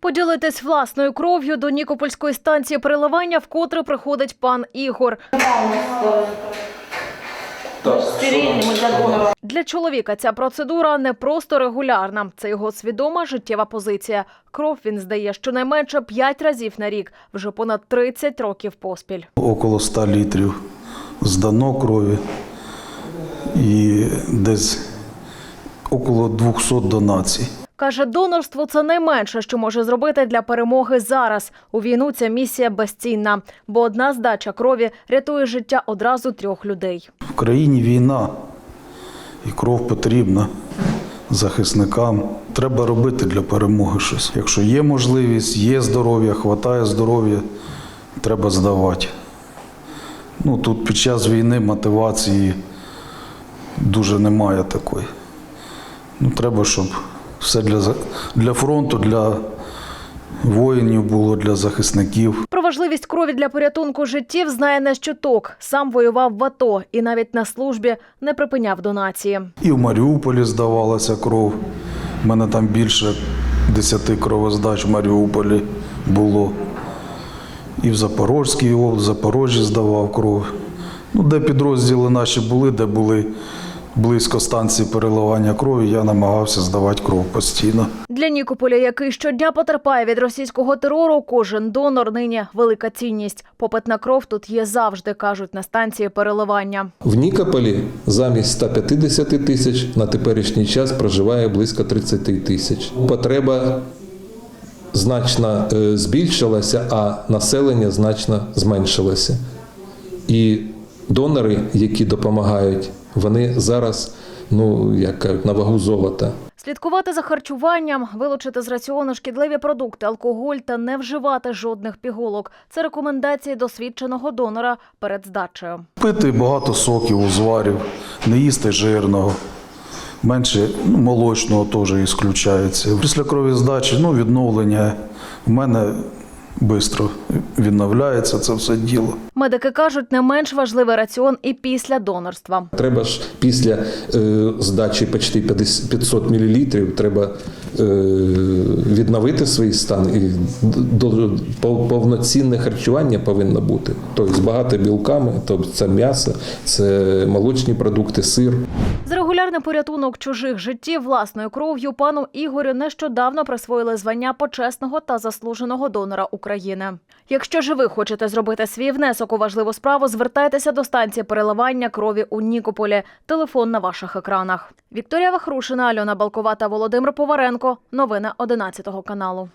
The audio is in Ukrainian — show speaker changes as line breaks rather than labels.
Поділитись власною кров'ю до Нікопольської станції переливання вкотре приходить пан Ігор. Для чоловіка ця процедура не просто регулярна, це його свідома життєва позиція. Кров він здає щонайменше 5 разів на рік, вже понад 30 років поспіль.
Около 100 літрів здано крові і десь около 200 донацій.
Каже, донорство це найменше, що може зробити для перемоги зараз. У війну ця місія безцінна, бо одна здача крові рятує життя одразу трьох людей.
В країні війна і кров потрібна захисникам. Треба робити для перемоги щось. Якщо є можливість, є здоров'я, хватає здоров'я, треба здавати. Ну, тут під час війни мотивації дуже немає такої. Ну, треба, щоб все для, для фронту, для воїнів було, для захисників.
Про важливість крові для порятунку життів знає не щоток. Сам воював в АТО і навіть на службі не припиняв донації.
І в Маріуполі здавалася кров. У мене там більше десяти кровоздач в Маріуполі було. І в Запорозькій в Запорожжі здавав кров. Ну, де підрозділи наші були, де були близько станції переливання крові, я намагався здавати кров постійно.
Для Нікополя, який щодня потерпає від російського терору, кожен донор нині велика цінність. Попит на кров тут є завжди, кажуть на станції переливання.
В Нікополі замість 150 тисяч на теперішній час проживає близько 30 тисяч. Потреба значно е, збільшилася, а населення значно зменшилося. І донори, які допомагають, вони зараз, ну як кажуть, на вагу золота.
Слідкувати за харчуванням, вилучити з раціону шкідливі продукти, алкоголь та не вживати жодних пігулок. Це рекомендації досвідченого донора перед здачею.
Пити багато соків, узварів, не їсти жирного. Менше ну, молочного теж ісключається. Після кровіздачі ну, відновлення в мене швидко відновляється це все діло.
Медики кажуть, не менш важливий раціон і після донорства.
Треба ж після е, здачі почти 50 500 мл треба е, відновити свій стан і до, пов- повноцінне харчування повинно бути. Тобто з багато білками, тобто це м'ясо, це молочні продукти, сир.
За регулярний порятунок чужих життів власною кров'ю пану Ігорю нещодавно присвоїли звання почесного та заслуженого донора України. Якщо ж ви хочете зробити свій внесок у важливу справу, звертайтеся до станції переливання крові у Нікополі. Телефон на ваших екранах. Вікторія Вахрушина, Альона Балкова та Володимир Поваренко. Новини 11 каналу.